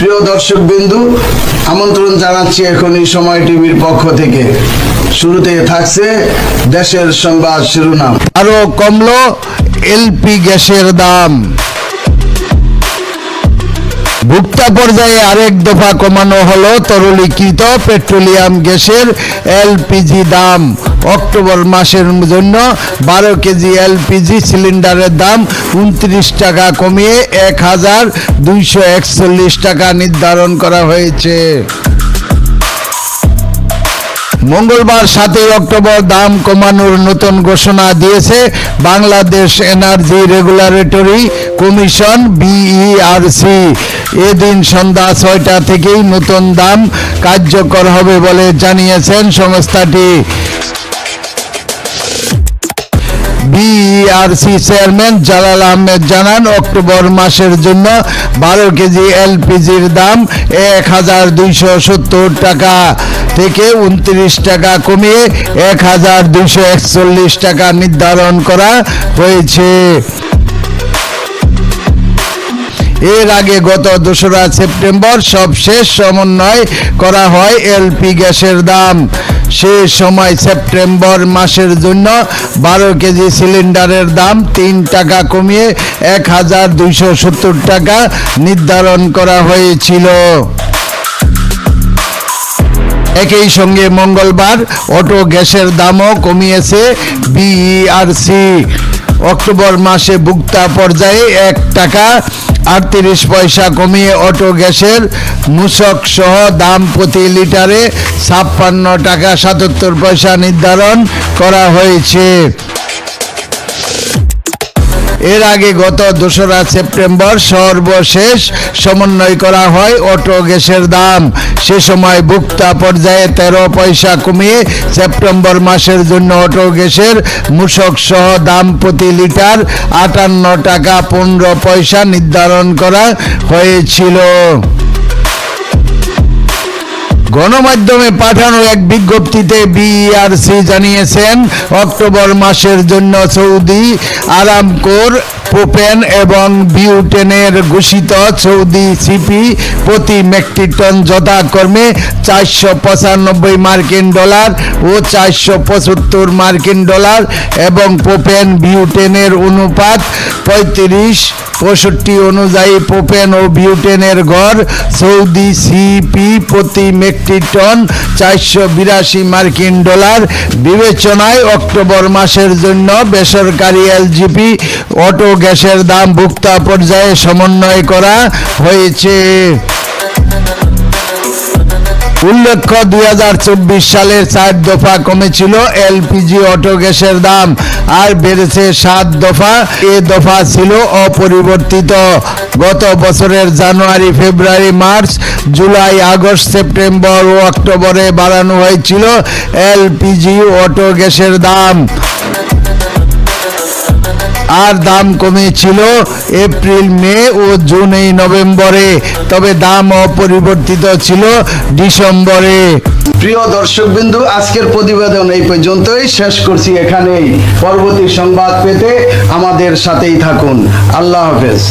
প্রিয় দর্শক বিন্দু আমন্ত্রণ জানাচ্ছি এখন এই সময় টিভির পক্ষ থেকে। শুরুতে থাকছে দেশের সংবাদ শিরোনাম। আরও কমলো এলপি গ্যাসের দাম। ভুক্তা পর্যায়ে আরেক দফা কমানো হলো তরলীকৃত পেট্রোলিয়াম গ্যাসের এলপিজি দাম। অক্টোবর মাসের জন্য বারো কেজি এলপিজি সিলিন্ডারের দাম উনত্রিশ টাকা কমিয়ে এক হাজার দুইশো একচল্লিশ টাকা নির্ধারণ করা হয়েছে। মঙ্গলবার সাতই অক্টোবর দাম কমানোর নতুন ঘোষণা দিয়েছে Bangladesh energy regulatory commission BERC এদিন সন্ধ্যা ছয়টা থেকেই নতুন দাম কার্যকর হবে বলে জানিয়েছেন সংস্থাটি। বিইআরসি চেয়ারম্যান জালাল আহমেদ জানান, অক্টোবর মাসের জন্য বারো কেজি এলপিজির দাম এক হাজার দুইশো সত্তর টাকা থেকে উনত্রিশ টাকা কমিয়ে এক হাজার দুইশো একচল্লিশ টাকা নির্ধারণ করা হয়েছে। এর আগে গত দোসরা সেপ্টেম্বর সবশেষ সমন্বয় করা হয় এলপি গ্যাসের দাম। সে সময় সেপ্টেম্বর মাসের জন্য বারো কেজি সিলিন্ডারের দাম তিন টাকা কমিয়ে এক হাজার দুইশো সত্তর টাকা নির্ধারণ করা হয়েছিল। একই সঙ্গে মঙ্গলবার অটো গ্যাসের দামও কমিয়েছে বিইআরসি। অক্টোবর মাসে ভুক্তা পর্যায়ে এক টাকা আটত্রিশ পয়সা কমিয়ে অটো গ্যাসের মূসক সহ দাম প্রতি লিটারে ছাপ্পান্ন টাকা সাতাত্তর পয়সা নির্ধারণ করা হয়েছে। এর আগে গত দোসরা সেপ্টেম্বর সর্বশেষ সমন্বয় করা হয় অটো গ্যাসের দাম। সে সময় ভুক্তা পর্যায়ে তেরো পয়সা কমিয়ে সেপ্টেম্বর মাসের জন্য অটো গ্যাসের মূসক সহ দাম প্রতি লিটার আটান্ন টাকা পনেরো পয়সা নির্ধারণ করা হয়েছিল। গণমাধ্যমে পাঠানো এক বিজ্ঞপ্তিতে বিইআরসি জানিয়েছেন, অক্টোবর মাসের জন্য সৌদি আরামকোর প্রোপেন এবং বিউটেনের ঘোষিত সৌদি সিপি প্রতি মেট্রিক টন যথাক্রমে চারশো পঁচানব্বই মার্কিন ডলার ও চারশো পঁচাত্তর মার্কিন ডলার এবং প্রোপেন বিউটেনের অনুপাত পঁয়ত্রিশ পঁয়ষট্টি অনুযায়ী প্রোপেন ও বিউটেনের গড় সৌদি সিপি প্রতি মেট্রিক টন চারশো বিরাশি মার্কিন ডলার। বিবেচনায় অক্টোবর মাসের জন্য বেসরকারি এলজিপি অটো গ্যাসের দাম ভুক্তা পর্যায়ে সমন্বয় করা হয়েছে। উল্লেখ্য দু হাজার চব্বিশ সালের চার দফা কমেছিল এলপিজি অটো গ্যাসের দাম, আর বেড়েছে সাত দফা। এ দফা ছিল অপরিবর্তিত। গত বছরের January, February, March, July, August, September ও অক্টোবরে বাড়ানো হয়েছিল এলপিজি অটো গ্যাসের দাম। আর দাম কমেছিল এপ্রিল, মে ও জুন এই নভেম্বরে, তবে দাম অপরিবর্তিত ছিল ডিসেম্বরে। প্রিয় দর্শক বিন্দু আজকের প্রতিবেদন এই পর্যন্তই। শেষ করছি এখানেই। পরবর্তী সংবাদ পেতে আমাদের সাথেই থাকুন। আল্লাহ হাফেজ।